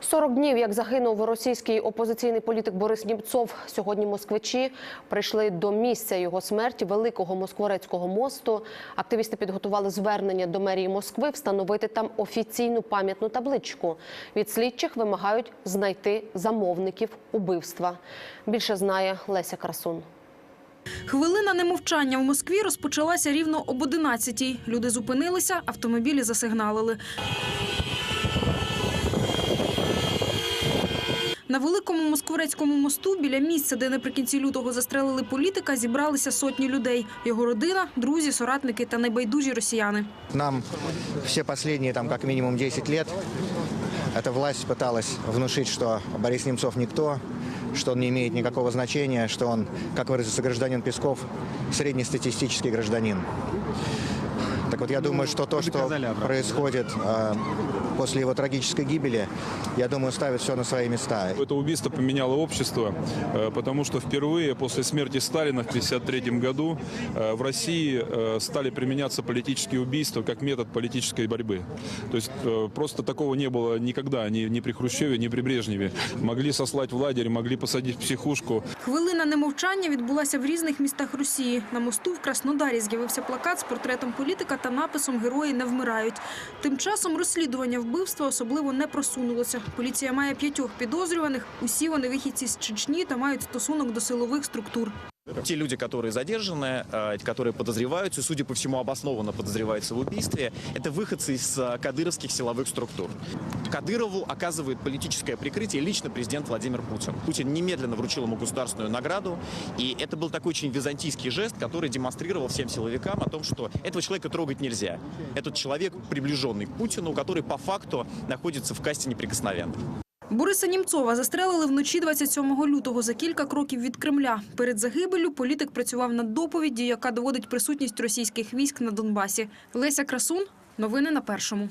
40 днів, як загинув російський опозиційний політик Борис Німцов. Сьогодні москвичі прийшли до місця його смерті великого москворецького мосту. Активісти підготували звернення до мерії Москви встановити там офіційну пам'ятну табличку. Від слідчих вимагають знайти замовників убивства. Більше знає Леся Красун. Хвилина немовчання в Москві розпочалася рівно об 11-й. Люди зупинилися, автомобілі засигналили. На великому москворецькому мосту біля місця, де наприкінці лютого застрелили політика, зібралися сотні людей. Його родина, друзі, соратники та найбайдужі росіяни. Нам все последние, там, как минимум 10 лет, эта власть пыталась внушить, что Борис Немцов никто, что он не имеет никакого значения, что он, как выразился гражданин Песков, среднестатистический гражданин. Так вот, я думаю, что то, что происходит э, после его трагической гибели, я думаю, ставит все на свои места. Это убийство поменяло общество, э, потому что впервые после смерти Сталина в 1953 году э, в России э, стали применяться политические убийства как метод политической борьбы. То есть э, просто такого не было никогда, ни, ни при Хрущеве, ни при Брежневе. Могли сослать в лагерь, могли посадить в психушку. Хвилина немовчання відбулася в різних містах Росії. На мосту в Краснодарі з'явився плакат з портретом політика Та написом Герої не вмирають. Тим часом розслідування вбивства особливо не просунулося. Поліція має п'ятьох підозрюваних. Усі вони вихідці з Чечні та мають стосунок до силових структур. Те люди, которые задержаны, э, которые подозреваются, судя по всему, обоснованно подозреваются в убийстве, это выходцы из э, кадыровских силовых структур. Кадырову оказывает политическое прикрытие лично президент Владимир Путин. Путин немедленно вручил ему государственную награду, и это был такой очень византийский жест, который демонстрировал всем силовикам о том, что этого человека трогать нельзя. Этот человек, приближенный к Путину, который по факту находится в касте неприкосновенных. Бориса Німцова застрелили вночі 27 лютого за кілька кроків від Кремля. Перед загибелю політик працював над доповіддю, яка доводить присутність російських військ на Донбасі. Леся Красун. Новини на першому.